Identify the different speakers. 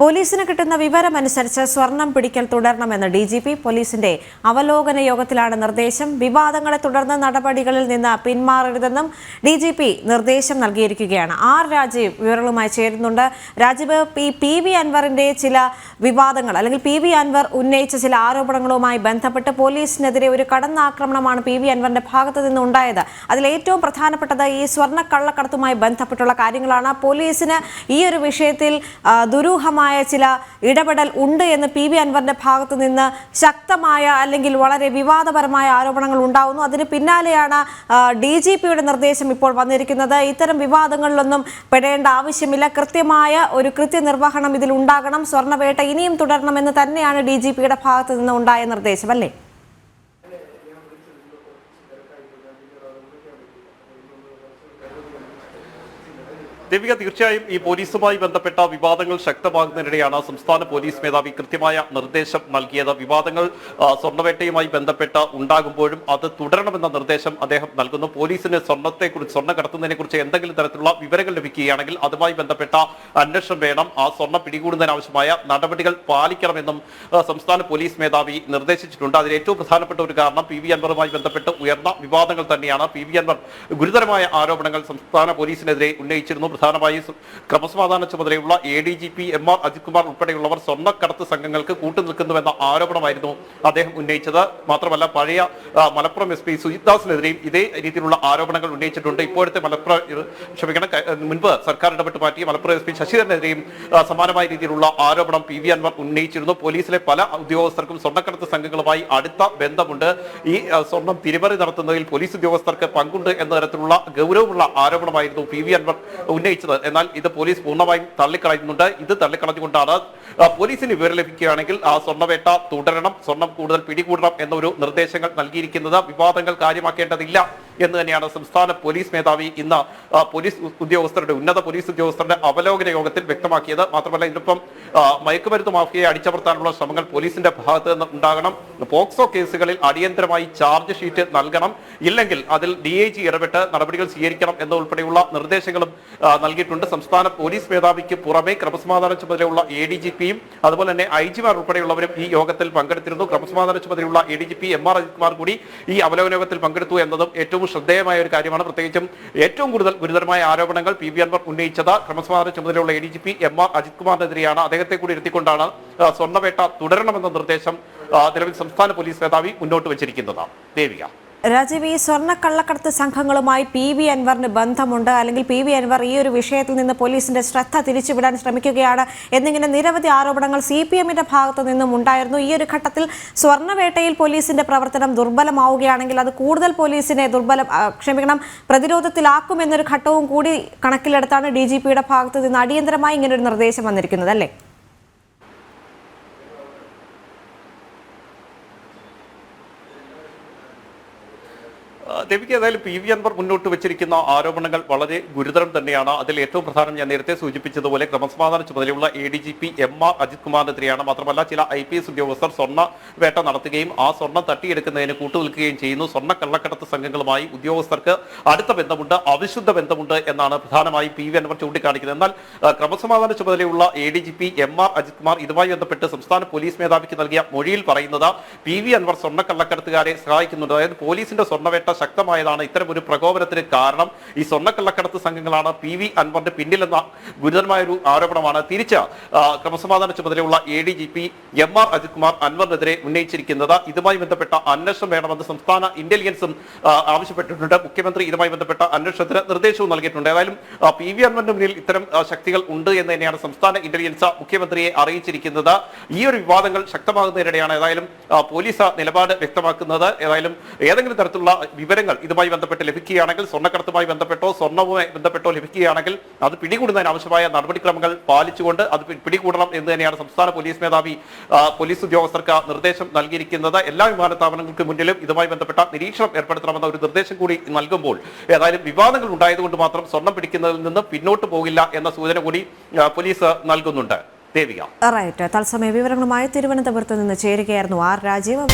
Speaker 1: പോലീസിന് കിട്ടുന്ന വിവരമനുസരിച്ച് സ്വർണം പിടിക്കൽ തുടരണമെന്ന് ഡി ജി പി പോലീസിന്റെ അവലോകന യോഗത്തിലാണ് നിർദ്ദേശം. വിവാദങ്ങളെ തുടർന്ന് നടപടികളിൽ നിന്ന് പിന്മാറരുതെന്നും ഡി ജി പി നിർദ്ദേശം നൽകിയിരിക്കുകയാണ്. ആർ രാജീവ് വിവരങ്ങളുമായി ചേരുന്നുണ്ട്. രാജീവ് പി വി അൻവറിന്റെ ചില വിവാദങ്ങൾ അല്ലെങ്കിൽ പി വി അൻവർ ഉന്നയിച്ച ചില ആരോപണങ്ങളുമായി ബന്ധപ്പെട്ട് പോലീസിനെതിരെ ഒരു കടന്നാക്രമണമാണ് പി വി അൻവറിന്റെ ഭാഗത്തു നിന്ന് ഉണ്ടായത്. അതിൽ ഏറ്റവും പ്രധാനപ്പെട്ടത് ഈ സ്വർണ കള്ളക്കടത്തുമായി ബന്ധപ്പെട്ടുള്ള കാര്യങ്ങളാണ്. പോലീസിന് ഈ ഒരു വിഷയത്തിൽ ആ, ദുരൂഹമായ ചില ഇടപെടൽ ഉണ്ട് എന്ന് പി വി അൻവറിന്റെ ഭാഗത്തു നിന്ന് ശക്തമായ അല്ലെങ്കിൽ വളരെ വിവാദപരമായ ആരോപണങ്ങൾ ഉണ്ടാവുന്നു. അതിന് പിന്നാലെയാണ് ഡി ജി പിയുടെ നിർദ്ദേശം ഇപ്പോൾ വന്നിരിക്കുന്നത്. ഇത്തരം വിവാദങ്ങളിലൊന്നും പെടേണ്ട ആവശ്യമില്ല. കൃത്യമായ ഒരു കൃത്യനിർവഹണം ഇതിൽ ഉണ്ടാകണം. സ്വർണവേട്ട ഇനിയും തുടരണമെന്ന് തന്നെയാണ് ഡി ജി പിയുടെ ഭാഗത്തു നിന്ന് ഉണ്ടായ നിർദ്ദേശം അല്ലേ?
Speaker 2: ദേവിക തീർച്ചയായും ഈ പോലീസുമായി ബന്ധപ്പെട്ട വിവാദങ്ങൾ ശക്തമാകുന്നതിനിടെയാണ് സംസ്ഥാന പോലീസ് മേധാവി കൃത്യമായ നിർദ്ദേശം നൽകിയത്. വിവാദങ്ങൾ സ്വർണവേട്ടയുമായി ബന്ധപ്പെട്ട് ഉണ്ടാകുമ്പോഴും അത് തുടരണമെന്ന നിർദ്ദേശം അദ്ദേഹം നൽകുന്നു. പോലീസിന് സ്വർണത്തെക്കുറിച്ച് സ്വർണ കടത്തുന്നതിനെ കുറിച്ച് എന്തെങ്കിലും തരത്തിലുള്ള വിവരങ്ങൾ ലഭിക്കുകയാണെങ്കിൽ അതുമായി ബന്ധപ്പെട്ട അന്വേഷണം വേണം. ആ സ്വർണം പിടികൂടുന്നതിനാവശ്യമായ നടപടികൾ പാലിക്കണമെന്നും സംസ്ഥാന പോലീസ് മേധാവി നിർദ്ദേശിച്ചിട്ടുണ്ട്. അതിൽ ഏറ്റവും പ്രധാനപ്പെട്ട ഒരു കാരണം പി വി അൻവറുമായി ബന്ധപ്പെട്ട് ഉയർന്ന വിവാദങ്ങൾ തന്നെയാണ്. പി വി അൻവർ ഗുരുതരമായ ആരോപണങ്ങൾ സംസ്ഥാന പോലീസിനെതിരെ ഉന്നയിച്ചിരുന്നു. പ്രധാനമായും ക്രമസമാധാന ചുമതലയുള്ള A D G P M R Ajith Kumar ഉൾപ്പെടെയുള്ളവർ സ്വർണക്കടത്ത് സംഘങ്ങൾക്ക് കൂട്ടുനിൽക്കുന്നുവെന്ന ആരോപണമായിരുന്നു അദ്ദേഹം ഉന്നയിച്ചത്. മാത്രമല്ല പഴയ മലപ്പുറം എസ് പി സുജിത്ദാസിനെതിരെയും ഇതേ രീതിയിലുള്ള ആരോപണങ്ങൾ ഉന്നയിച്ചിട്ടുണ്ട്. ഇപ്പോഴത്തെ മലപ്പുറം ക്ഷമിക്കണം മുൻപ് സർക്കാർ ഇടപെട്ട് മാറ്റിയ മലപ്പുറം എസ് പി ശശിധരനെതിരെയും സമാനമായ രീതിയിലുള്ള ആരോപണം പി വി അൻവർ ഉന്നയിച്ചിരുന്നു. പോലീസിലെ പല ഉദ്യോഗസ്ഥർക്കും സ്വർണക്കടത്ത് സംഘങ്ങളുമായി അടുത്ത ബന്ധമുണ്ട്. ഈ സ്വർണം തിരിമറി നടത്തുന്നതിൽ പോലീസ് ഉദ്യോഗസ്ഥർക്ക് പങ്കുണ്ട് എന്ന തരത്തിലുള്ള ഗൗരവമുള്ള ആരോപണമായിരുന്നു പി വി അൻവർ ഉന്നയിച്ചത്. എന്നാൽ ഇത് പോലീസ് പൂർണമായും തള്ളിക്കളയുന്നുണ്ട്. ഇത് തള്ളിക്കളഞ്ഞുകൊണ്ടാണ് പോലീസിന് വിവരം ലഭിക്കുകയാണെങ്കിൽ ആ സ്വർണവേട്ട തുടരണം സ്വർണം കൂടുതൽ പിടികൂടണം എന്നൊരു നിർദ്ദേശങ്ങൾ നൽകിയിരിക്കുന്നത്. വിവാദങ്ങൾ കാര്യമാക്കേണ്ടതില്ല. എന്ന് തന്നെയാണ് സംസ്ഥാന പോലീസ് മേധാവി ഇന്ന് പോലീസ് ഉദ്യോഗസ്ഥരുടെ ഉന്നത പോലീസ് ഉദ്യോഗസ്ഥരുടെ അവലോകന യോഗത്തിൽ വ്യക്തമാക്കിയത്. മാത്രമല്ല ഇതിനൊപ്പം മയക്കുമരുത്ത് മാഫിയയെ അടിച്ചമർത്താനുള്ള ശ്രമങ്ങൾ പോലീസിന്റെ ഭാഗത്ത് നിന്ന് ഉണ്ടാകണം. പോക്സോ കേസുകളിൽ അടിയന്തരമായി ചാർജ് ഷീറ്റ് നൽകണം. ഇല്ലെങ്കിൽ അതിൽ ഡി ഐ ജി ഇടപെട്ട് നടപടികൾ സ്വീകരിക്കണം എന്നുൾപ്പെടെയുള്ള നിർദ്ദേശങ്ങളും നൽകിയിട്ടുണ്ട്. സംസ്ഥാന പോലീസ് മേധാവിക്ക് പുറമെ ക്രമസമാധാന ചുമതലയുള്ള എ ഡി ജി പിയും അതുപോലെ തന്നെ ഐ ജിമാർ ഉൾപ്പെടെയുള്ളവരും ഈ യോഗത്തിൽ പങ്കെടുത്തിരുന്നു. ക്രമസമാധാന ചുമതലയുള്ള A D G P M R Ajith Kumar കൂടി ഈ അവലോകന യോഗത്തിൽ പങ്കെടുത്തു എന്നതും ഏറ്റവും ശ്രദ്ധേയമായ ഒരു കാര്യമാണ്. പ്രത്യേകിച്ചും ഏറ്റവും കൂടുതൽ ഗുരുതരമായ ആരോപണങ്ങൾ പി ബി അൻവർ ഉന്നയിച്ചത് ക്രമസമാധാന ചുമതലയുള്ള A D G P M R Ajith കുമാറിനെതിരെയാണ് അദ്ദേഹത്തെ കൂടി ഇരുത്തിക്കൊണ്ടാണ് സ്വർണവേട്ട തുടരണമെന്ന നിർദ്ദേശം നിലവിൽ സംസ്ഥാന പോലീസ് മേധാവി മുന്നോട്ട് വച്ചിരിക്കുന്നത്. ദേവിക.
Speaker 1: രാജീവ് ഈ സ്വർണ കള്ളക്കടത്ത് സംഘങ്ങളുമായി പി വി അൻവറിന് ബന്ധമുണ്ട്. അല്ലെങ്കിൽ പി വി അൻവർ ഈ ഒരു വിഷയത്തിൽ നിന്ന് പോലീസിന്റെ ശ്രദ്ധ തിരിച്ചുവിടാൻ ശ്രമിക്കുകയാണ് എന്നിങ്ങനെ നിരവധി ആരോപണങ്ങൾ സി പി എമ്മിന്റെ ഭാഗത്തു നിന്നും ഉണ്ടായിരുന്നു. ഈ ഒരു ഘട്ടത്തിൽ സ്വർണവേട്ടയിൽ പോലീസിന്റെ പ്രവർത്തനം ദുർബലമാവുകയാണെങ്കിൽ അത് കൂടുതൽ പോലീസിനെ ദുർബലം ക്ഷമിക്കണം പ്രതിരോധത്തിലാക്കും എന്നൊരു ഘട്ടവും കൂടി കണക്കിലെടുത്താണ് ഡി ജി പിയുടെ ഭാഗത്തു നിന്ന് അടിയന്തരമായി ഇങ്ങനൊരു നിർദ്ദേശം വന്നിരിക്കുന്നത് അല്ലേ?
Speaker 2: ദേവിക്ക് ഏതായാലും പി വി അൻവർ മുന്നോട്ട് വെച്ചിരിക്കുന്ന ആരോപണങ്ങൾ വളരെ ഗുരുതരം തന്നെയാണ്. അതിൽ ഏറ്റവും പ്രധാനം ഞാൻ നേരത്തെ സൂചിപ്പിച്ചതുപോലെ ക്രമസമാധാന ചുമതലയുള്ള A D G P M R Ajith കുമാറിനെതിരെയാണ് മാത്രമല്ല ചില ഐ പി എസ് ഉദ്യോഗസ്ഥർ സ്വർണ വേട്ട നടത്തുകയും ആ സ്വർണം തട്ടിയെടുക്കുന്നതിന് കൂട്ടുനിൽക്കുകയും ചെയ്യുന്നു. സ്വർണ കള്ളക്കടത്ത് സംഘങ്ങളുമായി ഉദ്യോഗസ്ഥർക്ക് അടുത്ത ബന്ധമുണ്ട് അവിശുദ്ധ ബന്ധമുണ്ട് എന്നാണ് പ്രധാനമായും പി വി അൻവർ ചൂണ്ടിക്കാണിക്കുന്നത്. എന്നാൽ ക്രമസമാധാന ചുമതലയുള്ള A D G P M R Ajith Kumar ഇതുമായി ബന്ധപ്പെട്ട് സംസ്ഥാന പോലീസ് മേധാവിക്ക് നൽകിയ മൊഴിയിൽ പറയുന്നത് പി വി അൻവർ സ്വർണ കള്ളക്കടത്തുകാരെ സഹായിക്കുന്നുണ്ട്. അതായത് പോലീസിന്റെ സ്വർണവേട്ട ശക്തമായതാണ് ഇത്തരം ഒരു പ്രകോപനത്തിന് കാരണം ഈ സ്വർണക്കള്ളക്കടത്ത് സംഘങ്ങളാണ് പി വി അൻവറിന്റെ പിന്നിലെന്ന ഗുരുതരമായ ഒരു ആരോപണമാണ്. തിരിച്ച് ക്രമസമാധാന ചുമതലയുള്ള A D G P M R Ajith Kumar അൻവറിനെതിരെ ഉന്നയിച്ചിരിക്കുന്നത്. ഇതുമായി ബന്ധപ്പെട്ട അന്വേഷണം വേണമെന്ന് സംസ്ഥാന ഇന്റലിജൻസും ആവശ്യപ്പെട്ടിട്ടുണ്ട്. മുഖ്യമന്ത്രി ഇതുമായി ബന്ധപ്പെട്ട അന്വേഷണത്തിന് നിർദ്ദേശവും നൽകിയിട്ടുണ്ട്. ഏതായാലും പി വി അൻവറിന്റെ മുന്നിൽ ഇത്തരം ശക്തികൾ ഉണ്ട് എന്ന് തന്നെയാണ് സംസ്ഥാന ഇന്റലിജൻസ് മുഖ്യമന്ത്രിയെ അറിയിച്ചിരിക്കുന്നത്. ഈ ഒരു വിവാദങ്ങൾ ശക്തമാകുന്നതിനിടെയാണ് ഏതായാലും പോലീസ് നിലപാട് വ്യക്തമാക്കുന്നത്. ഏതായാലും ഏതെങ്കിലും തരത്തിലുള്ള വിവരങ്ങൾ ഇതുമായി ബന്ധപ്പെട്ട് ലഭിക്കുകയാണെങ്കിൽ സ്വർണക്കടത്തുമായി ബന്ധപ്പെട്ടോ സ്വർണവുമായി ബന്ധപ്പെട്ടോ ലഭിക്കുകയാണെങ്കിൽ അത് പിടികൂടുന്നതിന് ആവശ്യമായ നടപടിക്രമങ്ങൾ പാലിച്ചുകൊണ്ട് അത് പിടികൂടണം എന്ന് തന്നെയാണ് സംസ്ഥാന പോലീസ് മേധാവി പോലീസ് ഉദ്യോഗസ്ഥർക്ക് നിർദ്ദേശം നൽകിയിരിക്കുന്നത്. എല്ലാ വിമാനത്താവളങ്ങൾക്ക് മുന്നിലും ഇതുമായി ബന്ധപ്പെട്ട നിരീക്ഷണം ഏർപ്പെടുത്തണമെന്ന ഒരു നിർദ്ദേശം കൂടി നൽകുമ്പോൾ ഏതായാലും വിവാദങ്ങൾ ഉണ്ടായതുകൊണ്ട് മാത്രം സ്വർണം പിടിക്കുന്നതിൽ നിന്ന് പിന്നോട്ട് പോകില്ല എന്ന സൂചന കൂടി പോലീസ് നൽകുന്നുണ്ട്. ദേവിക.
Speaker 1: റൈറ്റ് തത്സമയ വിവരങ്ങളുമായി തിരുവനന്തപുരത്ത് നിന്ന് ചേരുകയായിരുന്നു ആർ രാജീവ്.